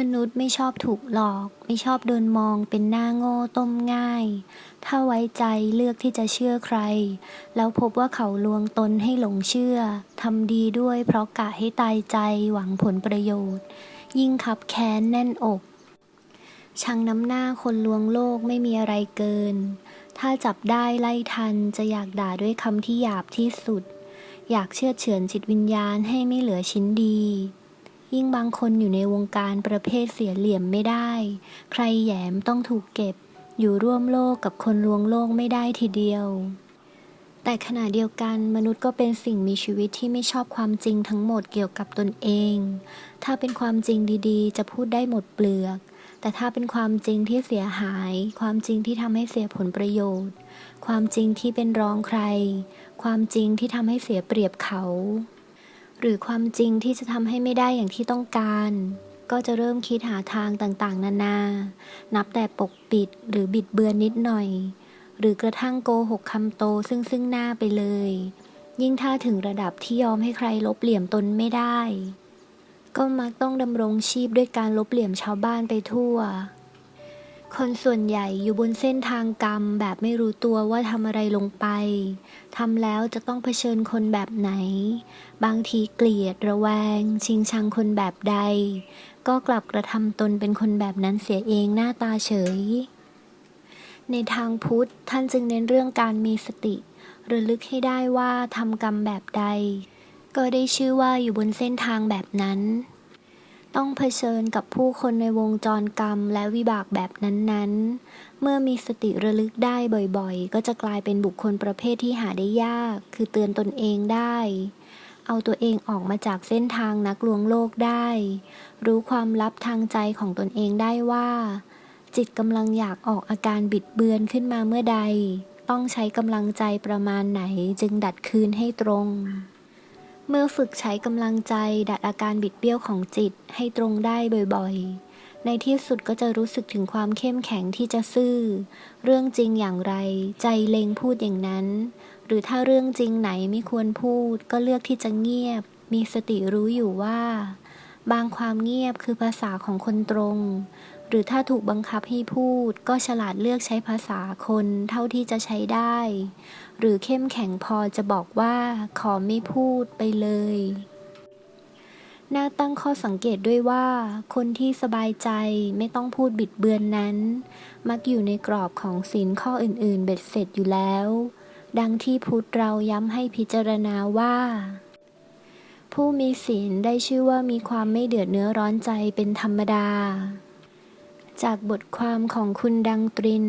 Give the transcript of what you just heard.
มนุษย์ไม่ชอบถูกหลอก ไม่ชอบโดนมองเป็นหน้าโง่ต้มง่าย ถ้าไว้ใจเลือกที่จะเชื่อใคร แล้วพบว่าเขาลวงตนให้หลงเชื่อทำดีด้วยเพราะกะให้ตายใจหวังผลประโยชน์ ยิ่งขับแค้นแน่นอกชังน้ำหน้าคนลวงโลกไม่มีอะไรเกิน ถ้าจับได้ไล่ทันจะอยากด่าด้วยคำที่หยาบที่สุด อยากเชื่อเฉือนจิตวิญญาณให้ไม่เหลือชิ้นดี ยิ่งบางคนอยู่ในวงการประเภทเสียเหลี่ยมไม่ได้ ใครแยมต้องถูกเก็บ อยู่ร่วมโลกกับคนลวงโลกไม่ได้ทีเดียว แต่ขณะเดียวกันมนุษย์ก็เป็นสิ่งมีชีวิตที่ไม่ชอบความจริงทั้งหมดเกี่ยวกับตนเอง ถ้าเป็นความจริงดีๆ จะพูดได้หมดเปลือก แต่ถ้าเป็นความจริงที่เสียหาย ความจริงที่ทำให้เสียผลประโยชน์ ความจริงที่เป็นรองใคร ความจริงที่ทำให้เสียเปรียบเขา หรือความจริงที่จะทำให้ไม่ได้อย่างที่ต้องการ ก็จะเริ่มคิดหาทางต่างๆ นานา นับแต่ปกปิดหรือบิดเบือนนิดหน่อย หรือกระทั่งโกหกคำโตซึ่งซึ่งหน้าไปเลย ยิ่งถ้าถึงระดับที่ยอมให้ใครลบเหลี่ยมตนไม่ได้ ก็มักต้องดำรงชีพด้วยการลบเหลี่ยมชาวบ้านไปทั่ว คนส่วนใหญ่อยู่บนเส้นทางกรรมแบบไม่รู้ตัวว่าทำอะไรลงไป ทำแล้วจะต้องเผชิญคนแบบไหน บางทีเกลียดระแวง ชิงชังคนแบบใด ก็กลับกระทำตนเป็นคนแบบนั้นเสียเองหน้าตาเฉย ในทางพุทธท่านจึงเน้นเรื่องการมีสติ ระลึกให้ได้ว่าทำกรรมแบบใด ก็ได้ชื่อว่าอยู่บนเส้นทางแบบนั้น ต้องเผชิญกับผู้คนในวงจรกรรมและวิบากแบบนั้นๆ เมื่อมีสติระลึกได้บ่อยๆ ก็จะกลายเป็นบุคคลประเภทที่หาได้ยาก คือเตือนตนเองได้ เอาตัวเองออกมาจากเส้นทางนักลวงโลกได้ รู้ความลับทางใจของตนเองได้ว่า จิตกำลังอยากออกอาการบิดเบือนขึ้นมาเมื่อใด ต้องใช้กำลังใจประมาณไหนจึงดัดคืนให้ตรง เมื่อฝึกใช้กำลังใจดัดอาการบิดเบี้ยวของจิตให้ตรงได้บ่อยๆ ในที่สุดก็จะรู้สึกถึงความเข้มแข็งที่จะซื่อ เรื่องจริงอย่างไร ใจเลงพูดอย่างนั้น หรือถ้าเรื่องจริงไหนไม่ควรพูด ก็เลือกที่จะเงียบ มีสติรู้อยู่ว่า บางความเงียบคือภาษาของคนตรง หรือถ้าถูกบังคับให้พูด ก็ฉลาดเลือกใช้ภาษาคนเท่าที่จะใช้ได้ หรือเข้มแข็งพอจะบอกว่าขอไม่พูดไปเลยน่าตั้งข้อสังเกตด้วยว่า คนที่สบายใจไม่ต้องพูดบิดเบือนนั้น มักอยู่ในกรอบของศีลข้ออื่นๆ เบ็ดเสร็จอยู่แล้ว ดังที่พุทธเราย้ำให้พิจารณาว่า ผู้มีศีลได้ชื่อว่ามีความไม่เดือดเนื้อร้อนใจเป็นธรรมดา จากบทความของคุณดังตริน